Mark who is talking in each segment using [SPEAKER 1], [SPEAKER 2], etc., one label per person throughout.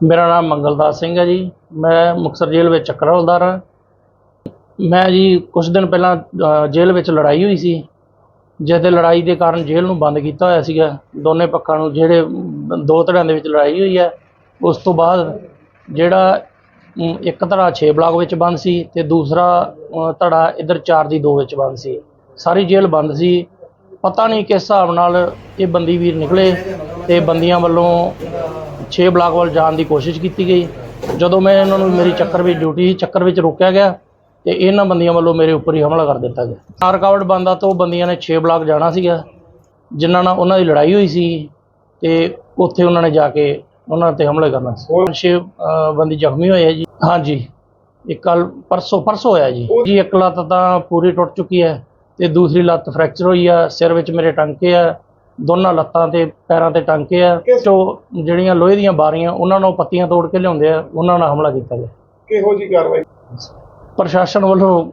[SPEAKER 1] ਮੇਰਾ ਨਾਮ ਮੰਗਲਦਾਸ ਸਿੰਘ ਹੈ ਜੀ। ਮੈਂ ਮੁਕਤਸਰ ਜੇਲ੍ਹ ਵਿੱਚ ਚੱਕਰ ਹਵਲਦਾਰ ਹਾਂ। ਮੈਂ ਜੀ ਕੁਝ ਦਿਨ ਪਹਿਲਾਂ ਅ, ਜੇਲ੍ਹ ਵਿੱਚ ਲੜਾਈ ਹੋਈ ਸੀ। ਜਿਸ ਦੇ ਲੜਾਈ ਦੇ ਕਾਰਨ ਜੇਲ੍ਹ ਨੂੰ ਬੰਦ ਕੀਤਾ ਹੋਇਆ ਸੀਗਾ। ਦੋਨੇ ਪੱਖਾਂ ਨੂੰ ਜਿਹੜੇ ਅਮ, ਦੋ ਧੜਿਆਂ ਦੇ ਵਿੱਚ ਲੜਾਈ ਹੋਈ ਹੈ। ਉਸ ਤੋਂ ਬਾਅਦ ਜਿਹੜਾ ਅਮ, ਇੱਕ ਧੜਾ 6 ਬਲਾਕ ਵਿੱਚ ਬੰਦ ਸੀ ਤੇ ਦੂਸਰਾ ਅ, ਧੜਾ ਇੱਧਰ 4 ਦੀ 2 ਵਿੱਚ ਬੰਦ ਸੀ। ਸਾਰੀ ਜੇਲ੍ਹ ਬੰਦ ਸੀ। ਪਤਾ ਨਹੀਂ ਕਿਸ ਹਿਸਾਬ ਨਾਲ ਇਹ ਬੰਦੀ ਵੀਰ ਨਿਕਲੇ ਤੇ ਬੰਦੀਆਂ ਵੱਲੋਂ 6 ਬਲਾਕ ਵੱਲ ਜਾਣ ਦੀ ਕੋਸ਼ਿਸ਼ ਕੀਤੀ ਗਈ। ਜਦੋਂ ਮੈਂ ਇਹਨਾਂ ਨੂੰ ਮੇਰੀ ਚੱਕਰ ਵਿੱਚ ਡਿਊਟੀ ਚੱਕਰ ਵਿੱਚ ਰੋਕਿਆ ਗਿਆ ਤੇ ਇਹਨਾਂ ਬੰਦੀਆਂ ਵੱਲੋਂ ਮੇਰੇ ਉੱਪਰ ਹੀ ਹਮਲਾ ਕਰ ਦਿੱਤਾ ਗਿਆ। ਆਰ ਕਾਵੜ ਬੰਦਾ ਤੋਂ ਬੰਦੀਆਂ ਨੇ 6 ਬਲਾਕ ਜਾਣਾ ਸੀਗਾ ਜਿਨ੍ਹਾਂ ਨਾਲ ਉਹਨਾਂ ਦੀ ਲੜਾਈ ਹੋਈ ਸੀ ਤੇ ਉੱਥੇ ਉਹਨਾਂ ਨੇ ਜਾ ਕੇ ਉਹਨਾਂ ਤੇ ਹਮਲਾ ਕਰਨਾ ਸੀ। ਛੇ ਅ, ਬੰਦੀ ਜ਼ਖਮੀ ਹੋਏ ਆ ਜੀ। ਹਾਂਜੀ ਇੱਕ ਕੱਲ ਪਰਸੋਂ ਪਰਸੋਂ ਹੋਇਆ ਜੀ। ਜੀ ਇੱਕ ਲੱਤ ਤਾਂ ਪੂਰੀ ਟੁੱਟ ਚੁੱਕੀ ਹੈ ਤੇ ਦੂਸਰੀ ਲੱਤ ਫ੍ਰੈਕਚਰ ਹੋਈ ਆ ਸਿਰ ਵਿੱਚ ਮੇਰੇ ਟਾਂਕੇ ਆ ਦੋਨਾਂ ਲੱਤਾਂ ਤੇ ਪੈਰਾਂ ਤੇ ਟਾਂਕੇ ਆ ਜੋ ਜਿਹੜੀਆਂ ਲੋਹੇ ਦੀਆਂ ਬਾਰੀਆਂ ਉਹਨਾਂ ਨੂੰ ਪੱਤੀਆਂ ਤੋੜ ਕੇ ਲਿਆਉਂਦੇ ਆ ਉਹਨਾਂ ਨਾਲ ਹਮਲਾ ਕੀਤਾ ਗਿਆ।
[SPEAKER 2] ਕਿਹੋ ਜੀ ਕਾਰਵਾਈ?
[SPEAKER 1] ਪ੍ਰਸ਼ਾਸਨ ਵੱਲੋਂ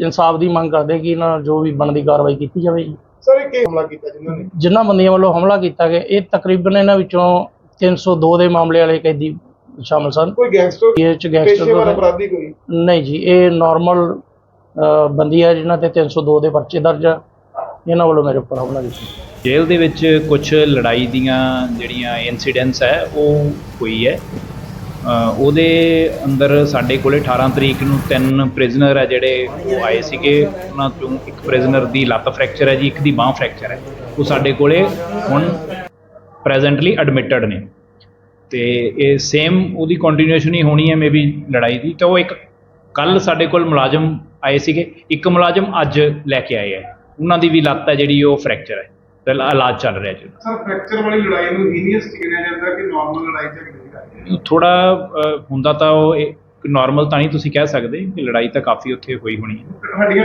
[SPEAKER 1] ਇਨਸਾਫ ਦੀ ਮੰਗ ਕਰਦੇ ਕਿ ਇਹਨਾਂ ਨਾਲ ਜੋ ਵੀ ਬਣਦੀ ਕਾਰਵਾਈ ਕੀਤੀ ਜਾਵੇ ਜੀ।
[SPEAKER 2] ਸਰ ਇਹ ਕੀ ਹਮਲਾ ਕੀਤਾ ਜਿਨ੍ਹਾਂ ਨੇ?
[SPEAKER 1] ਜਿਨ੍ਹਾਂ ਬੰਦੀਆਂ ਵੱਲੋਂ ਹਮਲਾ ਕੀਤਾ ਗਿਆ ਇਹ ਤਕਰੀਬਨ ਇਹਨਾਂ ਵਿੱਚੋਂ 302 ਦੇ ਮਾਮਲੇ ਵਾਲੇ ਕੈਦੀ ਸ਼ਾਮਲ ਸਨ।
[SPEAKER 2] ਕੋਈ ਗੈਂਗਸਟਰ?
[SPEAKER 1] ਇਹ ਚ
[SPEAKER 2] ਪੇਸ਼ੇਵਰ
[SPEAKER 1] ਗੈਂਗਸਟਰ
[SPEAKER 2] ਅਪਰਾਧੀ ਕੋਈ?
[SPEAKER 1] ਨਹੀਂ ਜੀ ਇਹ ਨਾਰਮਲ ਬੰਦੀ ਹੈ ਜਿਨ੍ਹਾਂ ਤੇ 302 ਦੇ ਪਰਚੇ ਦਰਜ ਆ। ਇਹਨਾਂ ਵੱਲੋਂ ਮੇਰੇ ਉੱਪਰ ਹਮਲਾ ਕੀਤਾ।
[SPEAKER 3] ਜੇਲ੍ਹ ਦੇ ਵਿੱਚ ਕੁਝ ਲੜਾਈ ਦੀਆਂ ਜਿਹੜੀਆਂ ਇਨਸੀਡੈਂਟਸ ਹੈ ਉਹ ਹੋਈ ਹੈ। ਅ, ਉਹਦੇ ਅੰਦਰ ਸਾਡੇ ਕੋਲੇ 18 ਤਰੀਕ ਨੂੰ ਤਿੰਨ ਪ੍ਰਿਜ਼ਨਰ ਹੈ ਜਿਹੜੇ ਉਹ ਆਏ ਸੀਗੇ। ਉਹਨਾਂ ਚੋਂ ਇੱਕ ਪ੍ਰਿਜ਼ਨਰ ਦੀ ਲੱਤ ਫ੍ਰੈਕਚਰ ਹੈ ਜੀ ਇੱਕ ਦੀ ਬਾਹ ਫ੍ਰੈਕਚਰ ਹੈ। ਉਹ ਸਾਡੇ ਕੋਲੇ ਹੁਣ ਪ੍ਰੈਜ਼ੈਂਟਲੀ ਐਡਮਿਟਡ ਨੇ। ਤੇ ਇਹ ਸੇਮ ਉਹਦੀ ਕੰਟੀਨਿਊਸ਼ਨ ਹੀ ਹੋਣੀ ਹੈ ਮੇਬੀ ਲੜਾਈ ਦੀ। ਤਾਂ ਉਹ ਇੱਕ ਕੱਲ ਸਾਡੇ ਕੋਲ ਮੁਲਾਜ਼ਮ ਆਏ ਸੀਗੇ। ਇੱਕ ਮੁਲਾਜ਼ਮ ਅੱਜ ਲੈ ਕੇ ਆਏ ਹੈ। ਉਹਨਾਂ ਦੀ ਵੀ ਲੱਤ ਹੈ ਜਿਹੜੀ ਉਹ ਫ੍ਰੈਕਚਰ ਹੈ। ਤੇ ਇਲਾ- ਇਲਾਜ ਚੱਲ ਰਿਹਾ ਜੀ।
[SPEAKER 2] ਸਰ ਫ੍ਰੈਕਚਰ ਵਾਲੀ ਲੜਾਈ ਨੂੰ ਹੀਨੀਅਸ ਗਿਣਿਆ ਜਾਂਦਾ ਕਿ ਨਾਰਮਲ ਲੜਾਈ ਝਗੜੇ
[SPEAKER 3] ਥੋੜਾ ਹੁੰਦਾ ਤਾਂ ਉਹ ਨਾਰਮਲ ਤਾਂ ਨਹੀਂ ਤੁਸੀਂ ਕਹਿ ਸਕਦੇ ਕਿ ਲੜਾਈ ਤਾਂ ਕਾਫੀ ਉੱਥੇ ਹੋਈ ਹੋਣੀ ਹੈ।